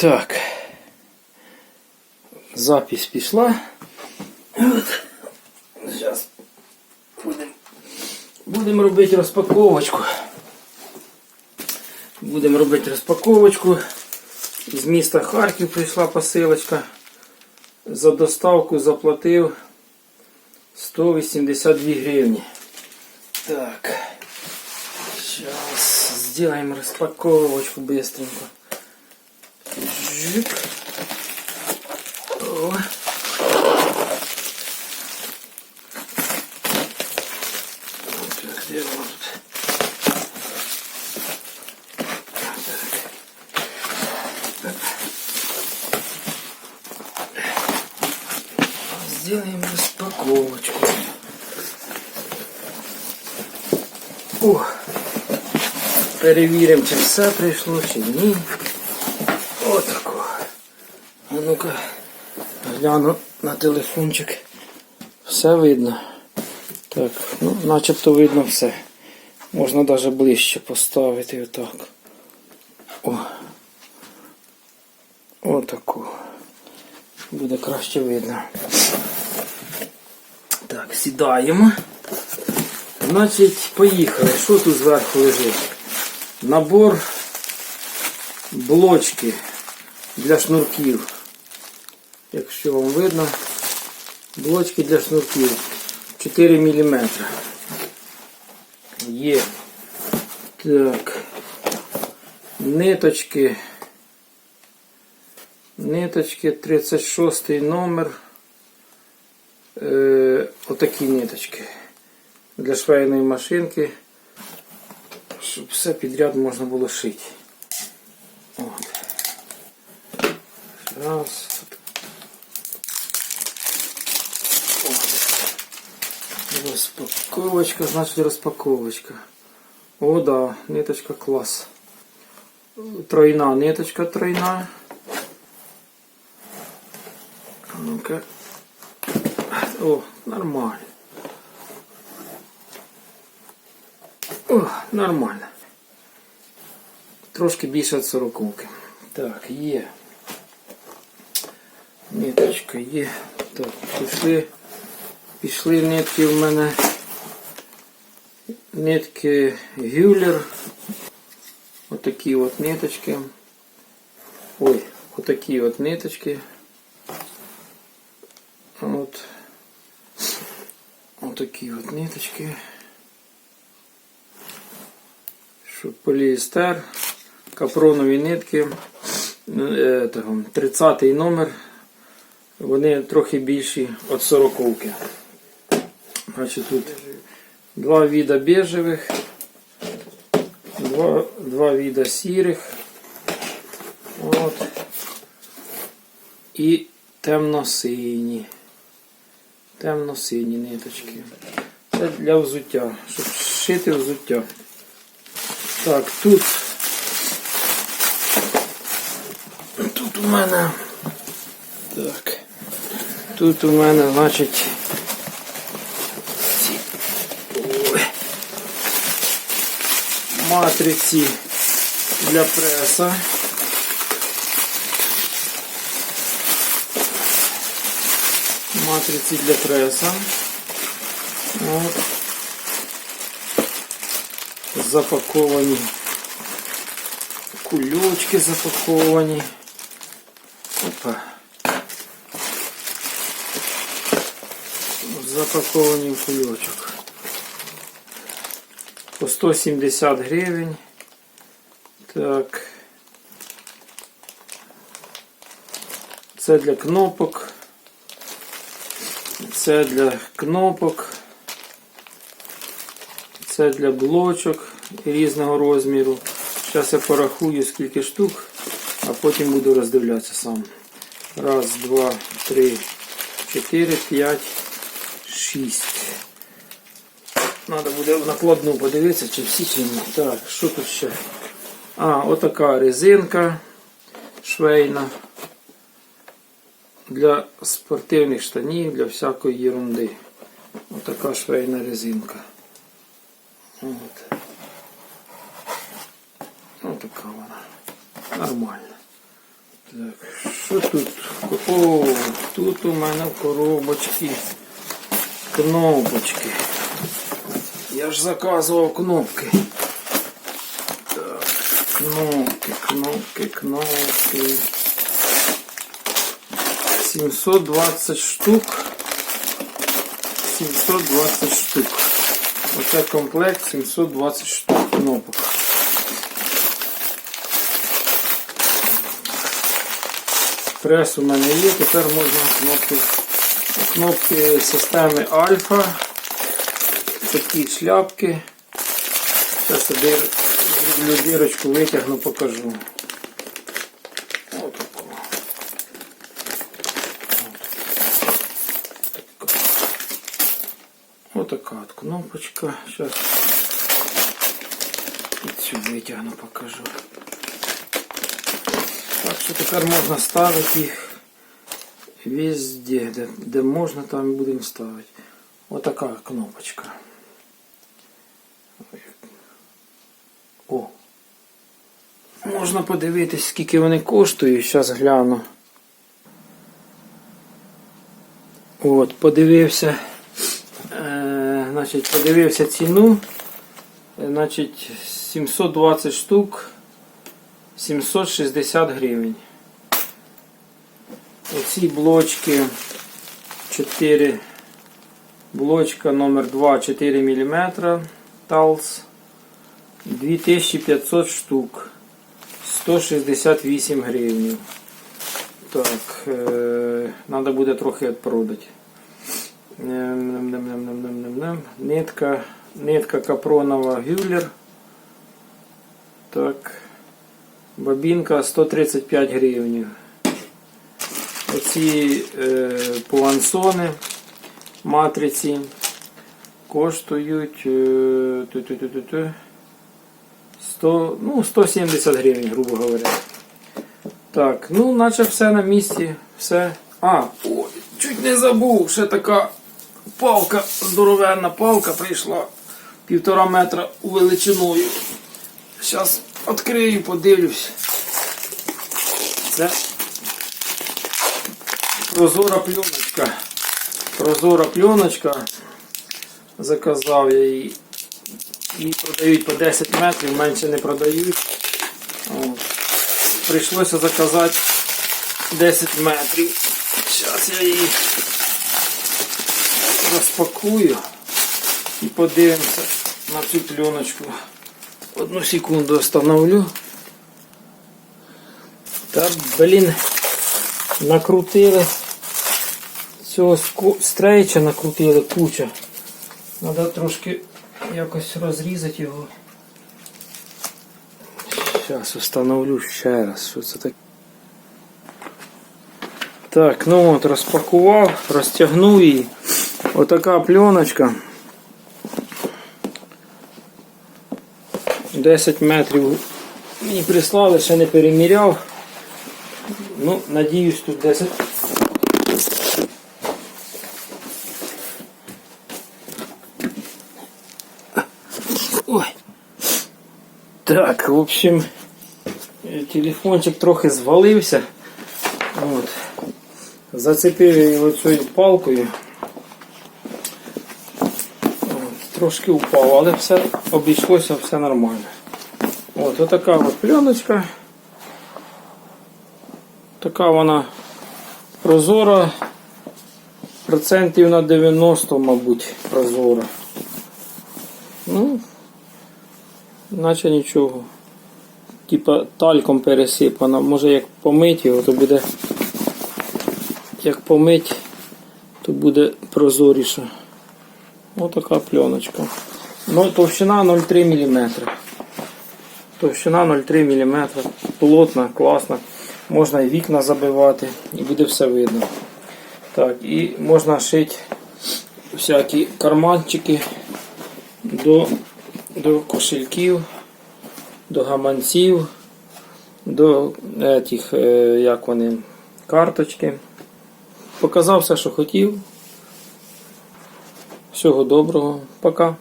Так. Запись пішла. От. Зараз будемо будем робити розпаковочку. Будемо робити розпаковочку. З міста Харків прийшла посилочка. За доставку заплатив 182 гривні. Так. Сейчас сделаем распаковочку быстренько. Жик. О. Так, где? Так. Сделаем распаковочку. О. Перевіримо, чи все прийшло, чи. Отако. А ну-ка, гляну на телефончик. Все видно. Так, ну начебто видно все. Можна навіть ближче поставити отак. О. Отаку. Буде краще видно. Так, сідаємо. Значить, поїхали. Що тут зверху лежить? Набор блочки для шнурків. Якщо вам видно, блочки для шнурків 4 мм. Є. Так. Ниточки. Ниточки 36 номер. Е, отакі ниточки. Для швейної машинки щоб все підряд можна було шити. От. Раз. От. Розпаковочка, значить розпаковочка. О, да, ниточка клас. Тройна ниточка тройна. Ну-ка. О, нормально. О, нормально. Трошки більше від сороковки. Так, є. Ниточка є. Так, пішли. Пішли нитки в мене. Нитки Гюллер. Отакі от ниточки. Ой, отакі от ниточки. От. Отакі от ниточки. що поліестер, капронові нитки, е, того, 30 номер, вони трохи більші від 40-ки. Значить, тут два вида бежевих, два, два вида сірих. От. І темно-сині. Темно-сині ниточки. Це для взуття, щоб шити взуття. Так, тут тут у мене так, тут у мене, значить, матриці для преса. Матриці для преса. От запаковані, кульочки запаковані. Опа. Запаковані в кульочок. По 170 гривень. Так. Це для кнопок. Це для кнопок. Це для блочок різного розміру. Зараз я порахую скільки штук, а потім буду роздивлятися сам. Раз, два, три, чотири, п'ять, шість. Треба буде накладну подивитися, чи всі чи ні. Так, що тут ще? А, отака резинка швейна. Для спортивних штанів, для всякої ерунди. Отака швейна резинка. От. Ну, така вона. Нормально. Так, що тут? О, тут у мене в коробочці кнопочки. Я ж заказував кнопки. Так, кнопки, кнопки, кнопки. 720 штук. 720 штук. Оце комплект 720 штук кнопок. Прес у мене є, тепер можна кнопки, кнопки системи Альфа. Такі шляпки. Зараз я дир- зроблю дірочку, витягну, покажу. Отаку. Отака от кнопочка. Зараз і цю витягну, покажу. Так що тепер можна ставити їх везде, де, де можна, там і будемо ставити. Отака кнопочка. Можна подивитись, скільки вони коштують. Зараз гляну. От, подивився. Е, значить, подивився ціну. Е, Значить, 720 штук. 760 гривень. Оці блочки 4 блочка номер 2 4 мм Талс 2500 штук 168 гривень. Так, треба буде трохи відпродати. Нитка, нитка капронова гюллер. Так. Бобінка 135 гривень. Оці е, пуансони матриці коштують е, ту-ту-ту-ту-ту, 100, ну, 170 гривень, грубо говоря. Так, ну наче все на місці. Все. А, о, чуть не забув, ще така палка, здоровенна палка прийшла півтора метра величиною. Зараз відкрию, подивлюсь. Це прозора пленочка. Прозора пленочка. Заказав я її. Її продають по 10 метрів, менше не продають. От. Прийшлося заказати 10 метрів. Зараз я її розпакую і подивимося на цю пленочку. Одну секунду остановлю. Та, блін, накрутили. Цього стрейча накрутили куча. Треба трошки якось розрізати його. Зараз встановлю ще раз, що це таке. Так, ну от розпакував, розтягнув її. Отака пленочка. 10 метрів мені прислали, ще не переміряв. Ну, надіюсь, тут 10. Так, в общем, е, телефончик трохи звалився. От. Зацепив я його цією палкою. От, трошки упав, але все обійшлося, все нормально. От, отака от пленочка. Така вона прозора. Процентів на 90, мабуть, прозора. Ну, наче нічого. Типа тальком пересипана. Може як помить його, то буде. Як помить, то буде прозоріше. Отака пленочка. Ну, товщина 0,3 мм. Товщина 0,3 мм. Плотна, класна. Можна і вікна забивати, і буде все видно. Так, і можна шити всякі карманчики до, до кошельків, до гаманців, до етих, е, як вони, карточки. Показав все, що хотів. Всього доброго. Пока.